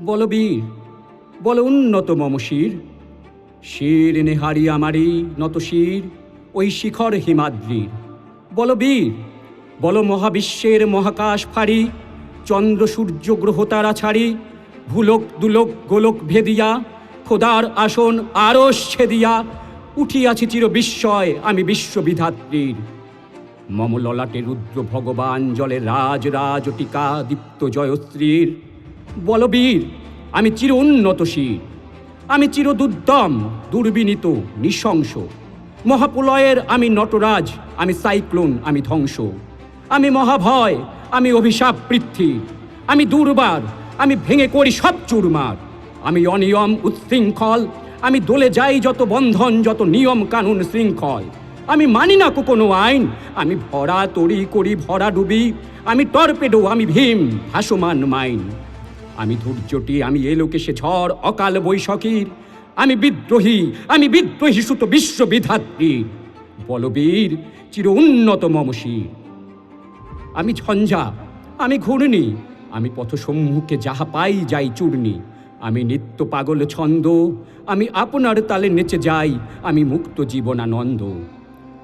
বল বীর, বল উন্নত মম শির নেহারি আমারি নত শির, ওই শিখর হিমাদ্রির। বল বীর, বল মহাবিশ্বের মহাকাশ ফাড়ি, চন্দ্র সূর্য গ্রহ তারা ছাড়ি, ভুলক দুলোক গোলক ভেদিয়া, খোদার আসন আরস ছেদিয়া, উঠিয়াছি চির বিস্ময় আমি বিশ্ববিধাত্রীর। মম ললাটে রুদ্র ভগবান জলে রাজ রাজ টিকা দীপ্ত জয়শ্রীর। বলবীর আমি চির উন্নত শির। আমি চির দুর্দম, দুর্বিনীত, নৃশংস। মহাপ্রলয়ের আমি নটরাজ, আমি সাইক্লোন, আমি ধ্বংস। আমি মহাভয়, আমি অভিশাপ পৃথ্বীর আমি দুর্বার, আমি ভেঙে করি সব চুরমার। আমি অনিয়ম উচ্ছৃঙ্খল, আমি দোলে যাই যত বন্ধন, যত নিয়ম কানুন শৃঙ্খল। আমি মানি না কোনো আইন, আমি ভরা তরি করি ভরা ডুবি। আমি টর্পেডো, আমি ভীম, ভাসমান মাইন। আমি ধৈর্যটি আমি এলোকে সে ঝড়, অকাল বৈশাখীর। আমি বিদ্রোহী আমি বিদ্রোহী সুত বিশ্ববিধাত্রীর বলবীর, চির উন্নত মমশীর। আমি ঝঞ্ঝা, আমি ঘূর্ণি, আমি পথ সম্মুখে যাহা পাই যাই চূর্ণি। আমি নিত্য পাগল ছন্দ, আমি আপনার তালে নেচে যাই, আমি মুক্ত জীবনানন্দ।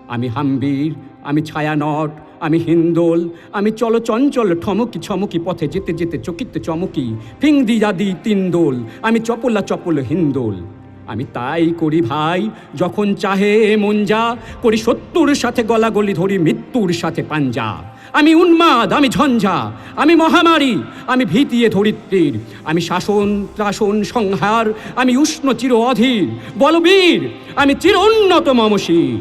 আমি হাম্বির, আমি ছায়ানট আমি হিন্দোল, আমি চলো চঞ্চল ঠমকি ছমকি পথে যেতে যেতে চকিতে চমকি, ফিং দি দিয়া দি তিনদোল আমি চপলা চপল হিন্দোল। আমি তাই করি ভাই, যখন চাহে মন যা, করি সত্যুর সাথে গলাগলি ধরি মৃত্যুর সাথে পাঞ্জা। আমি উন্মাদ, আমি ঝঞ্ঝা, আমি মহামারী, আমি ভীতিয়ে ধরিত্রীর। আমি শাসন, ত্রাসন সংহার, আমি উষ্ণ চির অধীর। বলবীর, আমি চির উন্নত মমশীর।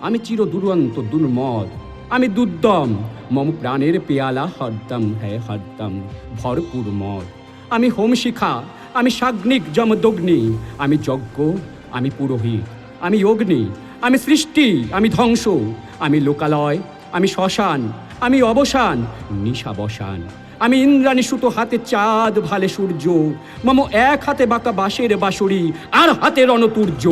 আমি চির দুরন্ত দুর্মদ আমি দুর্দম। মম প্রাণের পেয়ালা হরদম হ্যাঁ হরদম, ভরপুর মদ আমি হোম শিখা আমি সাগ্নিক যমদগ্নি। আমি যজ্ঞ, আমি পুরোহিত, আমি অগ্নি, আমি সৃষ্টি, আমি ধ্বংস। আমি লোকালয়, আমি শ্মশান, আমি অবসান, নিশাবসান। আমি ইন্দ্রাণী সুতো হাতে চাঁদ ভালে সূর্য। মম এক হাতে বাঁকা বাঁশের বাঁশরি আর হাতে রণতুর্য।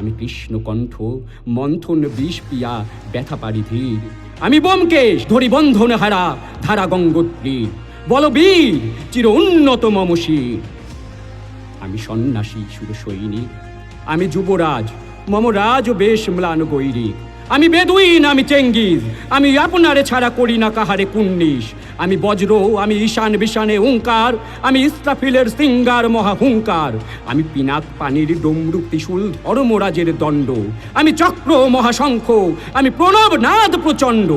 আমি কৃষ্ণকণ্ঠ মন্থন বিষ পিয়া ব্যথা পারি ধীর। আমি বোমকেশ ধরি বন্ধন হারা, ধারা গঙ্গোত্রী বল বলবীর চির উন্নত মমশীর আমি সন্ন্যাসী সুর সৈনিক আমি যুবরাজ, মম রাজ বেশ ম্লান গৈরিক। আমি বেদুইন, আমি চেঙ্গিজ। আমি আপনারে ছাড়া করি না কাহারে কুন্নিস আমি বজ্র, আমি ঈশান বিশানে ওঙ্কার আমি ইস্তাফিলের সিঙ্গার মহাহুঙ্কার। আমি পিনাক পানির ডমরু ত্রিশূল ধর্মরাজের দণ্ড। আমি চক্র, মহাশঙ্খ। আমি প্রণব নাদ প্রচণ্ড।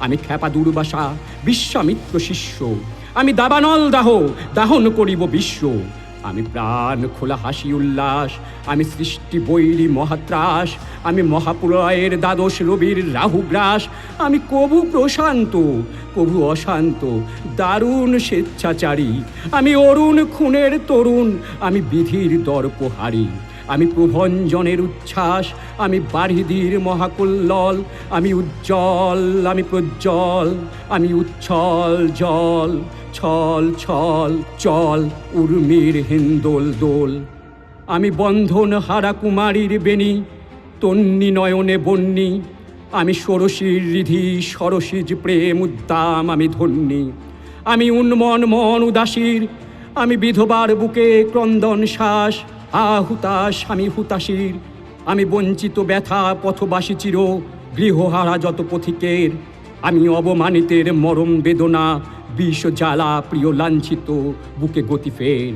আমি খ্যাপা দুর্বাসা, বিশ্বামিত্র শিষ্য। আমি দাবানল দাহ, দাহন করিব বিশ্ব। আমি প্রাণ খোলা হাসি উল্লাস, আমি সৃষ্টি বৈরি মহাত্রাস, আমি মহাপ্রলয়ের দ্বাদশ রবির রাহুগ্রাস, আমি কবু প্রশান্ত, কবু অশান্ত, দারুণ স্বেচ্ছাচারী, আমি অরুণ খুনের তরুণ, আমি বিধির দর্পহারী। আমি প্রভঞ্জনের উচ্ছ্বাস, আমি বারিধির মহাকুল্লল, আমি উজ্জ্বল, আমি প্রজ্জ্বল, আমি উচ্ছল, জল, ছল ছল, চল, উর্মির হিন্দোল, দোল। আমি বন্ধন হারা কুমারীর বেণী, তন্নি নয়নে বন্যি আমি ষোড়শীর রিধি সরসীজ প্রেম, উদ্দাম, আমি ধন্যী। আমি উন্মন মন উদাসীর, আমি বিধবার বুকে ক্রন্দন শ্বাস আ হুতাশ আমি হুতাশীর, আমি বঞ্চিত ব্যথা পথবাসী চির, গৃহহারা যত পথিকের, আমি অবমানিতের মরম বেদনা, বিষ জ্বালা প্রিয় লাঞ্ছিত বুকে গতি ফের।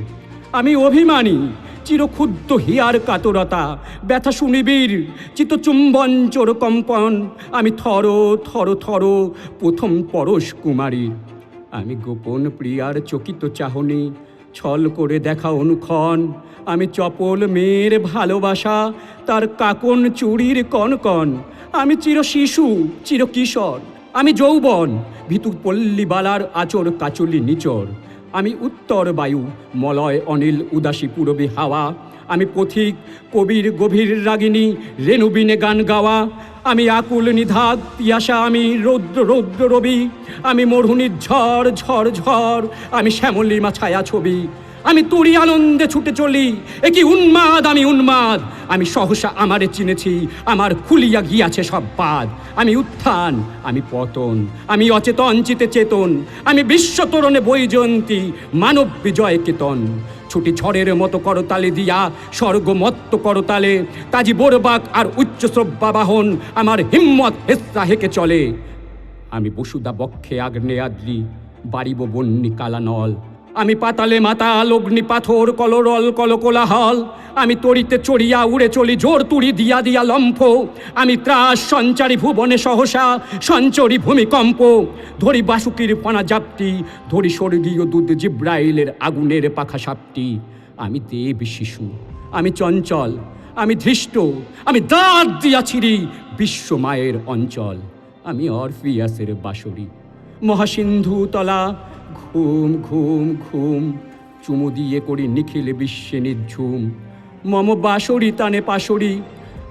আমি অভিমানী চিরক্ষুদ্র হিয়ার কাতরতা, ব্যথা শুনিবীর চিত্তচুম্বন চোর কম্পন, আমি থর থর থর প্রথম পরশ কুমারী। আমি গোপন প্রিয়ার চকিত চাহনি ছল করে দেখা অনুক্ষণ। আমি চপল মেয়ের ভালোবাসা, তার কাকন চুরির কনকন। আমি চির শিশু, চির কিশোর, আমি যৌবন ভিতু পল্লীবালার আচর কাচলি নিচর। আমি উত্তর বায়ু, মলয় অনিল উদাসী পূরবী হাওয়া আমি পথিক, কবির, গভীর রাগিনী, রেণুবিনে গান গাওয়া। আমি আকুল নিধাত, পিয়াসা আমি রৌদ্র রৌদ্র রবি। আমি মরুণীর ঝড় ঝড় ঝড়। আমি শ্যামলিমা ছায়া ছবি। আমি তুরি আনন্দে ছুটে চলি। এ কি উন্মাদ, আমি উন্মাদ। আমি সহসা আমারে চিনেছি, আমার খুলিয়া গিয়াছে সব বাদ। আমি উত্থান, আমি পতন, আমি অচেতন, চিতে চেতন। আমি বিশ্বতরণে বৈজয়ন্তী, মানব বিজয় কেতন। ছুটি ঝড়ের মতো করতালে দিয়া স্বর্গমত্ত করতালে তাজি বোরবাক আর উচ্চ শ্রব্বা বাহন, আমার হিম্মত হেস্তা হেকে চলে। আমি বসুদা বক্ষে আগ্নে আদ্রি বাড়িব বন্যি কালানল। আমি পাতালে মাতাল, অগ্নি পাথর, কলরল, কলকোলাহল। আমি তরিতে চড়িয়া উড়ে চলি, জোর তুড়ি দিয়া দিয়া লম্ফ। আমি ত্রাস, সঞ্চারী ভুবনে সহসা, সঞ্চরী ভূমিকম্প। ধরি বাসুকির পানা জাপটি, ধরি স্বর্গীয় দুধ জিব্রাইলের আগুনের পাখা সাপটি। আমি দেব শিশু, আমি চঞ্চল, আমি ধৃষ্ট, আমি দাঁত দিয়া ছিড়ি বিশ্ব মায়ের অঞ্চল। আমি অরফিয়াসের বাসরি মহাসিন্ধু তলা ঘুম ঘুম ঘুম। চুমু দিয়ে করি নিখিল বিশ্বে নিঝুম। মম বাসরি তানে পাশরি,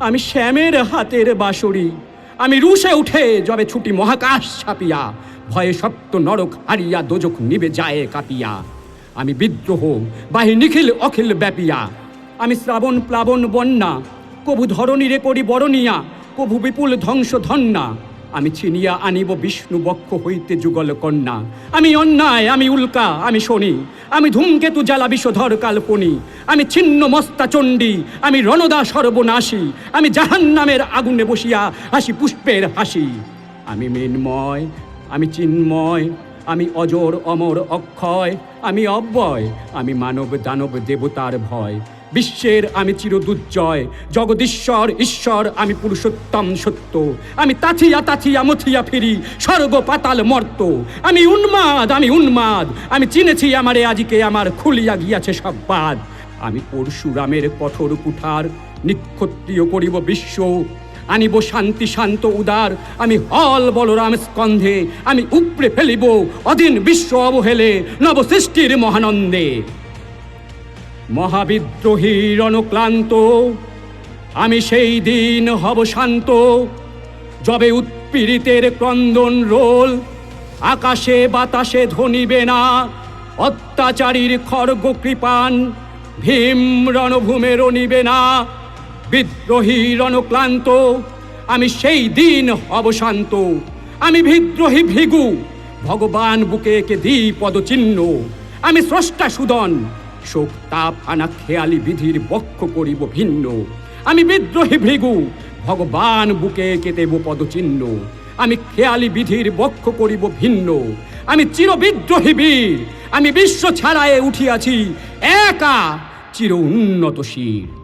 আমি শ্যামের হাতের বাসরি আমি রুশে উঠে যবে ছুটি মহাকাশ ছাপিয়া, ভয়ে সপ্ত নরক হারিয়া, দোজক নিবে যায় কাঁপিয়া। আমি বিদ্রোহ, বাহি নিখিল অখিল ব্যাপিয়া। আমি শ্রাবণ প্লাবন বন্যা, কভু ধরণীরে করি বরণিয়া, কভু বিপুল ধ্বংস ধন্যা। আমি চিনিয়া আনিব বিষ্ণু বক্ষ হইতে যুগল কন্যা। আমি অন্যায়, আমি উল্কা, আমি শনি। আমি ধূমকেতু জ্বালা বিষধর কাল্পনি। আমি ছিন্ন মস্তা চণ্ডী, আমি রণদা সর্বনাশী। আমি জাহান্নামের আগুনে বসিয়া হাসি পুষ্পের হাসি। আমি মৃন্ময়, আমি চিন্ময়, আমি অজর অমর অক্ষয়। আমি অব্যয়, আমি মানব দানব দেবতার ভয়। বিশ্বের আমি চিরদুর্জয় জগদীশ্বর, ঈশ্বর, আমি পুরুষোত্তম সত্য। আমি তাথিয়া তাথিয়া, মথিয়া ফিরি স্বর্গ পাতাল মর্ত। আমি উন্মাদ আমি উন্মাদ। আমি চিনেছি আমারে, আজিকে আমার খুলিয়া গিয়াছে সব বাদ। আমি পরশুরামের কঠোর কুঠার, নিক্ষত্রিয় করিব বিশ্ব। আনিব শান্তি, শান্ত, উদার। আমি হল বলরাম স্কন্ধে। আমি উপড়ে ফেলিব অধীন বিশ্ব অবহেলে নবসৃষ্টির মহানন্দে। মহাবিদ্রোহী রণক্লান্ত, আমি সেই দিন হব শান্ত। যবে উৎপীড়িতের ক্রন্দন রোল, আকাশে বাতাসে ধ্বনিবে না, অত্যাচারীর খর্গ কৃপান, ভীম রণভূমে রণিবে না। বিদ্রোহী রণক্লান্ত, আমি সেই দিন অবশান্ত আমি বিদ্রোহী ভিগু, ভগবান বুকে একে দিই পদচিহ্ন। আমি স্রষ্টা সুদন শোক, তাপ আনা খেয়ালি বিধির বক্ষ করিব ভিন্ন। আমি বিদ্রোহী ভৃগু, ভগবান বুকে কেতেব পদচিহ্ন। আমি খেয়ালি বিধির বক্ষ করিব ভিন্ন। আমি চির বিদ্রোহী বীর, আমি বিশ্ব ছাড়ায়ে উঠিয়াছি একা চির উন্নত শির